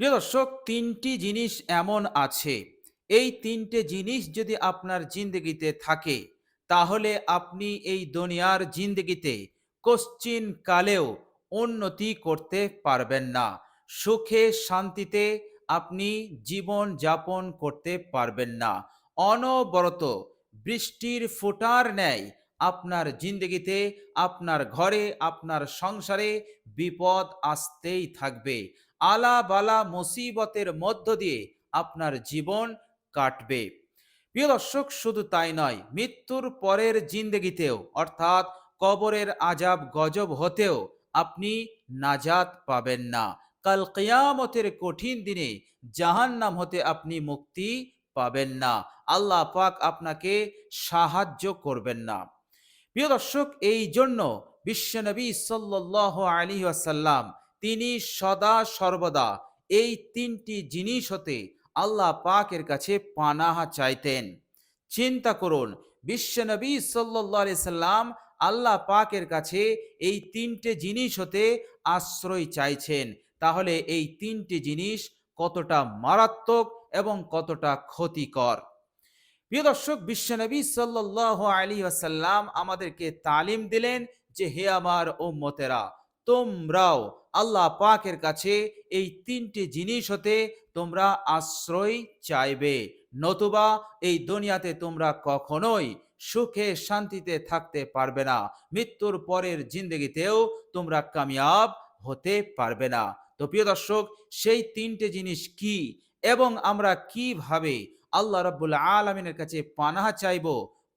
প্রিয় দর্শক, তিনটি জিনিস এমন আছে। এই তিনটে জিনিস যদি আপনার জিন্দগিতে থাকে, তাহলে আপনি এই দুনিয়ার জিন্দগিতে কোশ্চিন কালেও উন্নতি করতে পারবেন না। সুখে, শান্তিতে আপনি জীবন যাপন করতে পারবেন না। অনবরত বৃষ্টির ফোটার ন্যায় আপনার জিন্দগিতে, আপনার ঘরে, আপনার সংসারে বিপদ আসতেই থাকবে। আলা বালা মুসিবতের মধ্য দিয়ে আপনার জীবন কাটবে। প্রিয় দর্শক, শুধু তাই নয়, মৃত্যুর পরের জিন্দগিতেও, অর্থাৎ কবরের আজাব গজব হতেও আপনি নাজাত পাবেন না। কাল কিয়ামতের কঠিন দিনে জাহান্নাম হতে আপনি মুক্তি পাবেন না। আল্লাহ পাক আপনাকে সাহায্য করবেন না। প্রিয় দর্শক, এই জন্য বিশ্বনবী সাল্লাহ আলী আসাল্লাম তিনি সদা সর্বদা এই তিনটি জিনিস হতে আল্লাহ পাকের কাছে পানাহা চাইতেন। চিন্তা করুন বিশ্বনবী সাল্লাহ সাল্লাম আল্লাহ পাকের কাছে এই তিনটে জিনিস হতে আশ্রয় চাইছেন। তাহলে এই তিনটি জিনিস কতটা মারাত্মক এবং কতটা ক্ষতিকর? প্রিয় দর্শক বিশ্বনবী সাল্লাহ আলী আসাল্লাম আমাদেরকে তালিম দিলেন যে, হে আমার ও মতেরা তোমরাও আল্লাহ পাকের কাছে এই তিনটি জিনিস হতে তোমরা আশ্রয় চাইবে। নতুবা এই দুনিয়াতে তোমরা কখনোই সুখে শান্তিতে থাকতে পারবে না। মৃত্যুর পরের জিন্দগিতেও তোমরা কামিয়াব হতে পারবে না। তো প্রিয় দর্শক, সেই তিনটে জিনিস কি এবং আমরা কীভাবে আল্লাহ রব্বুল আলমিনের কাছে পানাহা চাইব,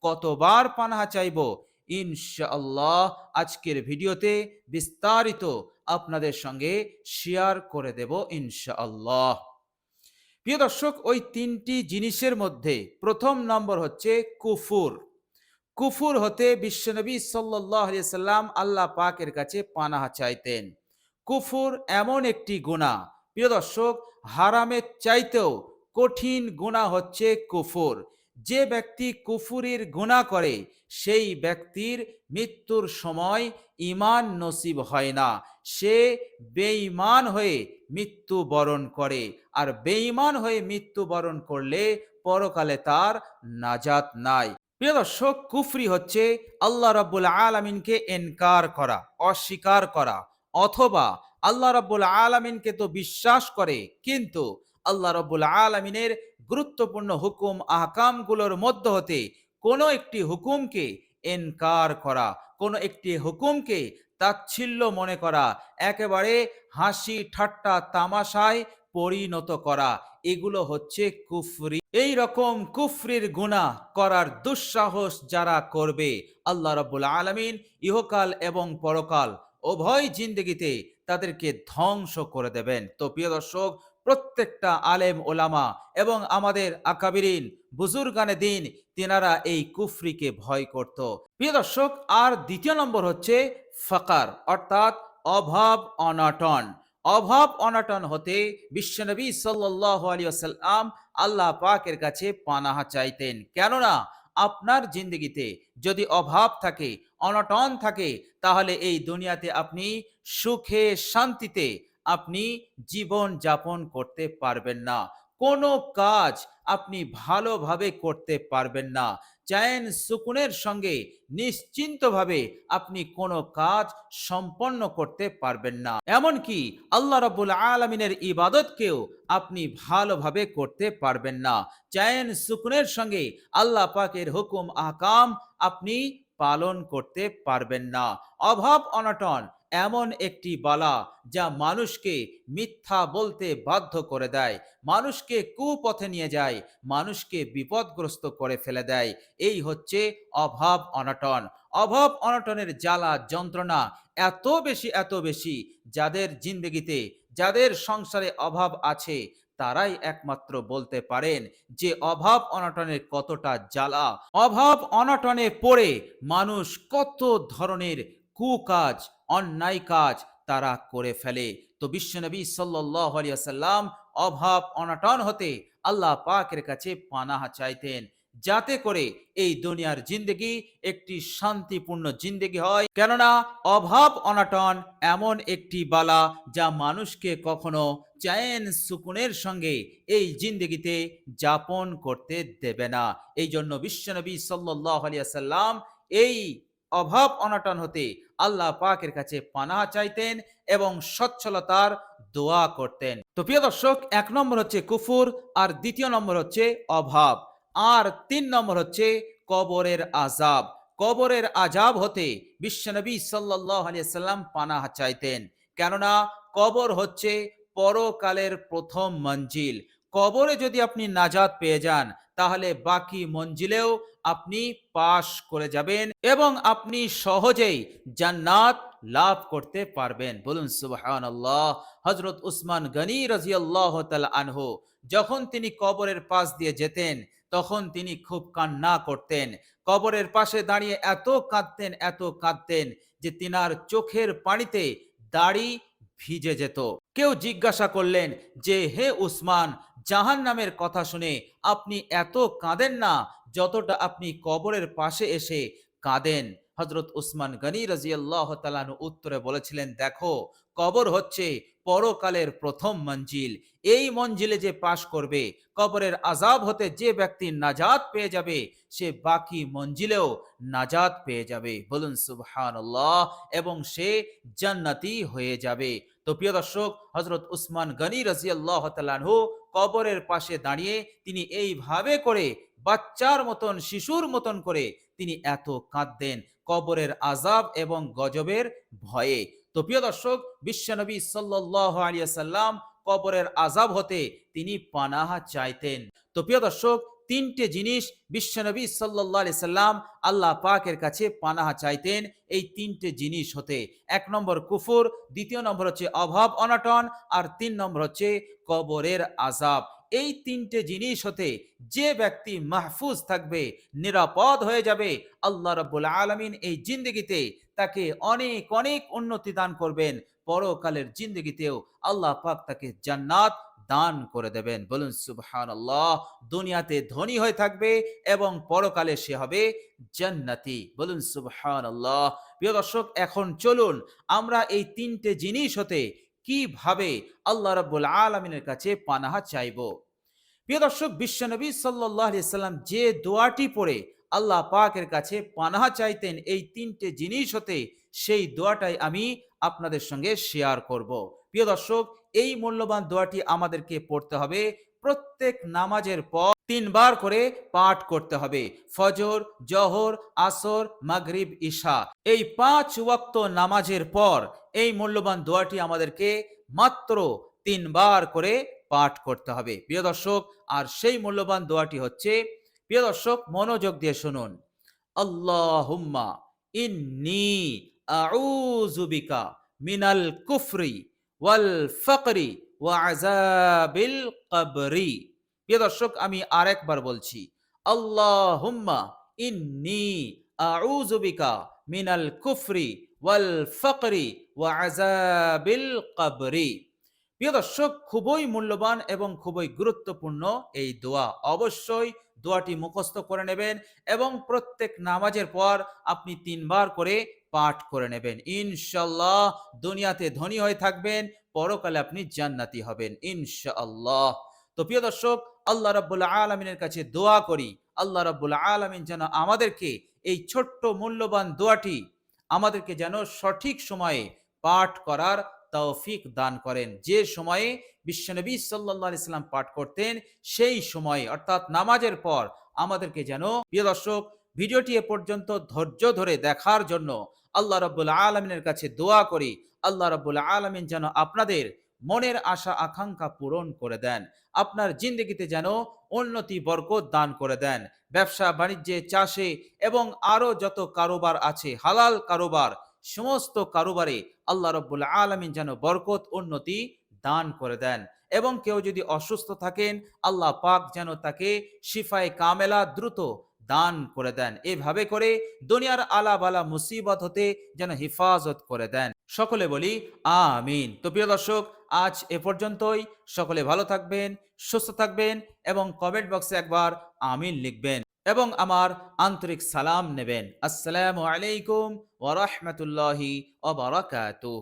কতবার পানাহা চাইব, ইনশাআল্লাহ আজকের ভিডিওতে বিস্তারিত আপনাদের সঙ্গে শেয়ার করে দেব ইনশাআল্লাহ। প্রিয় দর্শক, ওই তিনটি জিনিসের মধ্যে প্রথম নম্বর হচ্ছে কুফুর। কুফুর হতে বিশ্বনবী সাল্লাম আল্লাহ পাকের কাছে পানাহা চাইতেন। কুফুর এমন একটি গুণা। প্রিয় দর্শক, হারামের চাইতেও কঠিন গুণা হচ্ছে কুফুর। যে ব্যক্তি কুফুরির গুণা করে, সেই ব্যক্তির মৃত্যুর সময় ইমান নসিব হয় না। সে বেঈমান হয়ে মৃত্যু বরণ করে। আর বেঈমান হয়ে মৃত্যু বরণ করলে পরকালে তার নাজাত নাই। প্রিয় দর্শক, কুফরি হচ্ছে আল্লাহ রাব্বুল আলামিনকে এনকার করা, অস্বীকার করা, অথবা আল্লাহ রাব্বুল আলামিনকে তো বিশ্বাস করে, কিন্তু আল্লাহ রব্বুল আলমিনের গুরুত্বপূর্ণ হুকুম, আহকামগুলোর মধ্য হতে কোনো একটি হুকুমকে এনকার করা। কোনো একটি হুকুমকে তাচ্ছিল্য মনে করা, একেবারে হাসি ঠাট্টা তামাশায় পরিণত করা, এগুলো হচ্ছে কুফরি। এই রকম কুফরির গুণা করার দুঃসাহস যারা করবে, আল্লাহ রব্বুল আলমিন ইহকাল এবং পরকাল উভয় জিন্দগিতে তাদেরকে ধ্বংস করে দেবেন। তো প্রিয় দর্শক, প্রত্যেকটা আলেম ওলামা এবং আমাদের আকাবিরিন বুজুর্গানে দিন তেনারা এই কুফরিকে ভয় করত। প্রিয় দর্শক, আর দ্বিতীয় নম্বর হচ্ছে ফাকার, অর্থাৎ অভাব অনটন। অভাব অনটন হতে বিশ্বনবী সাল্লাহ আলী আসাল্লাম আল্লাহ পাকের কাছে পানাহা চাইতেন। কেননা, আপনার জিন্দগিতে যদি অভাব থাকে, অনটন থাকে, তাহলে এই দুনিয়াতে আপনি সুখে শান্তিতে আপনি জীবন যাপন করতে পারবেন না। কোনো কাজ আপনি ভালোভাবে করতে পারবেন না। চায়েন সুকুনের সঙ্গে নিশ্চিন্তভাবে আপনি কোনো কাজ সম্পন্ন করতে পারবেন না। এমনকি আল্লাহ রবুল আলমিনের ইবাদতকেও আপনি ভালোভাবে করতে পারবেন না। চায়েন সুকুনের সঙ্গে আল্লাহ পাকের হুকুম, আকাম আপনি পালন করতে পারবেন না। অভাব, অনটন এমন একটি বালা যা মানুষকে মিথ্যা বলতে বাধ্য করে দেয়। মানুষকে কুপথে নিয়ে যায়, মানুষকে বিপদগ্রস্ত করে ফেলে দেয়। এই হচ্ছে অভাব অনটন। অভাব অনটনের জ্বালা যন্ত্রণা এত বেশি এত বেশি যাদের জিন্দগিতে, যাদের সংসারে অভাব আছে, তারাই একমাত্র বলতে পারেন যে অভাব অনটনের কতটা জ্বালা। অভাব অনটনে পড়ে মানুষ কত ধরনের কুকাজ অন্যায় কাজ তারা করে ফেলে। তো বিশ্বনবী সাল্লাম অভাব, অনটন হতে আল্লাহ পাকের কাছে পানাহা চাইতেন। যাতে করে এই দুনিয়ার জিন্দগি একটি শান্তিপূর্ণ জিন্দগি হয়। কেননা অভাব, অনটন এমন একটি বালা যা মানুষকে কখনো চ্যান সুকুনের সঙ্গে এই জিন্দগিতে যাপন করতে দেবে না। এই জন্য বিশ্বনবী সাল্লাহ আলিয়াল্লাম এই অভাব, অনটন হতে আল্লাহ পাকের কাছে পানা চাইতেন এবং সচ্ছলতার দোয়া করতেন। তো প্রিয় দর্শক, এক নম্বর হচ্ছে কুফুর, আর দ্বিতীয় নম্বর হচ্ছে অভাব। আর তিন নম্বর হচ্ছে কবরের আজাব কবরের আজাব হতে বিশ্বনবী সাল্লাহ আলিয়াল্লাম পানাহ চাইতেন। কেননা কবর হচ্ছে পরকালের প্রথম মঞ্জিল। কবরে যদি আপনি নাজাত পেয়ে যান, তাহলে বাকি মঞ্জিলেও আপনি পাশ করে যাবেন এবং আপনি সহজেই জান্নাত লাভ করতে পারবেন। বলুন সুবহান আল্লাহ হজরত উসমান গনি রাজিয়াল্লাহ তাল আনহু, যখন তিনি কবরের পাশ দিয়ে যেতেন, তখন তিনি খুব কান্না করতেন। কবরের পাশে দাঁড়িয়ে এত কাঁদতেন এত কাঁদতেন যে তিনার চোখের পানিতে দাড়ি ভিজে যেত। কেউ জিজ্ঞাসা করলেন যে, হে উসমান জাহান নামের কথা শুনে আপনি এত কাঁদেন না যতটা আপনি কবরের পাশে এসে কাঁদেন। হজরত উসমান গনি রাজিয়াল্লাহ উত্তরে বলেছিলেন, দেখো, কবর হচ্ছে পরকালের প্রথম মঞ্জিল। এই মঞ্জিলে যে পাশ করবে, কবরের আজাব হতে যে ব্যক্তি নাজাত পেয়ে যাবে, সে বাকি মঞ্জিলেও নাজাত পেয়ে যাবে। বলুন সুবহান এবং সে জান্নাতি হয়ে যাবে। তো প্রিয় দর্শক হজরত উসমান গনি রাজিয়াল্লাহ তালানহু কবরের পাশে দাঁড়িয়ে তিনি এইভাবে করে বাচ্চার মতন, শিশুর মতন করে তিনি এত কাঁদতেন কবরের আজাব এবং গজবের ভয়ে। তো প্রিয় দর্শক বিশ্বনবী সাল্লাহ আলিয়া সাল্লাম কবরের আজাব হতে তিনি পানাহা চাইতেন। তো প্রিয় দর্শক তিনটে জিনিস বিশ্বনবী সাল্লাহ আলি সাল্লাম আল্লাহ পাকের কাছে পানাহা চাইতেন। এই তিনটে জিনিস হতে এক নম্বর কুফুর, দ্বিতীয় নম্বর হচ্ছে অভাব, অনটন, আর তিন নম্বর হচ্ছে কবরের আজাব এই তিনটে জিনিস হতে যে ব্যক্তি মাহফুজ থাকবে, নিরাপদ হয়ে যাবে, আল্লাহ রব্বুল আলমিন এই জিন্দগিতে তাকে অনেক অনেক উন্নতি দান করবেন। পরকালের জিন্দগিতেও আল্লাহ পাক তাকে জান্নাত দান করে দেবেন। বলুন সুবহান আল্লাহ দুনিয়াতে ধনী হয়ে থাকবে এবং পরকালে সে হবে জান্নাতি। বলুন সুবহান আল্লাহ প্রিয় দর্শক, এখন চলুন আমরা এই তিনটে জিনিস হতে কীভাবে আল্লাহ রাব্বুল আলমিনের কাছে পানাহা চাইব। প্রিয় দর্শক, বিশ্বনবী সাল্লাহ সাল্লাম যে দোয়াটি পড়ে আল্লাহ পাকের কাছে পানাহা চাইতেন, এই তিনটে জিনিস হতে সেই দোয়াটাই আমি আপনাদের সঙ্গে শেয়ার করব। প্রিয় দর্শক এই মূল্যবান দোয়াটি আমাদেরকে পড়তে হবে। প্রত্যেক নামাজের পর তিনবার করে পাঠ করতে হবে। ফজর, জহর, আসর, মাগরিব ঈশা এই পাঁচ ওয়াক্ত নামাজের পর এই মূল্যবান দোয়াটি আমাদেরকে মাত্র তিনবার করে পাঠ করতে হবে। প্রিয় দর্শক, আর সেই মূল্যবান দোয়াটি হচ্ছে, প্রিয় দর্শক, মনোযোগ দিয়ে শুনুন। আল্লাহুম্মা ইন্নি আউযুবিকা মিনাল কুফরি ওয়াল ফাকরি ওয়া আযাবিল কবরি। প্রিয় দর্শক, আমি আরেকবার বলছি, আল্লাহুম্মা ইন্নি আউযুবিকা মিনাল কুফরি ওয়াল ফাকরি ওয়া আযাবিল কবরি। প্রিয় দর্শক, খুবই মূল্যবান এবং খুবই গুরুত্বপূর্ণ এই দোয়া। অবশ্যই দোয়াটি মুখস্থ করে নেবেন এবং প্রত্যেক নামাজের পর আপনি তিনবার করে পাঠ করে নেবেন। ইনশাল্লাহ দুনিয়াতে ধনী হয়ে থাকবেন, পরকালে আপনি জান্নাতি হবেন, ইনশাআল্লাহ। তো প্রিয় দর্শক, আল্লাহ রাব্বুল আলমিনের কাছে দোয়া করি, আল্লাহ রাব্বুল আলমিন যেন আমাদেরকে এই ছোট্ট মূল্যবান দোয়াটি আমাদেরকে যেন সঠিক সময়ে পাঠ করার তৌফিক দান করেন। যে সময়ে বিশ্বনবী সাল্লাহ ইসলাম পাঠ করতেন, সেই সময়ে, অর্থাৎ নামাজের পর, আমাদেরকে যেন, প্রিয় দর্শক, ভিডিওটি এ পর্যন্ত ধৈর্য ধরে দেখার জন্য আল্লাহ রব্বুল আলমিনের কাছে দোয়া করি। আল্লাহ রব্বুল আলমিন যেন আপনাদের মনের আশা, আকাঙ্ক্ষা পূরণ করে দেন। আপনার জিন্দগিতে যেন উন্নতি, বরকত দান করে দেন। ব্যবসা, বাণিজ্যে, চাষে এবং আরও যত কারোবার আছে, হালাল কারোবার সমস্ত কারোবারে আল্লাহ রব্বুল আলমিন যেন বরকত, উন্নতি দান করে দেন। এবং কেউ যদি অসুস্থ থাকেন, আল্লাহ পাক যেন তাকে শিফায় কামেলা দ্রুত দান করে দেন। এভাবে করে দুনিয়ার আলা বালা মুসিবত হতে যেন হিফাজত করে দেন। সকলে বলি, আমিন। তো প্রিয় দর্শক, আজ এ পর্যন্তই। সকলে ভালো থাকবেন, সুস্থ থাকবেন এবং কমেন্ট বক্সে একবার আমিন লিখবেন। এবং আমার আন্তরিক সালাম নেবেন। আসসালামু আলাইকুম ওয়া রাহমাতুল্লাহি ওয়া বারাকাতুহু।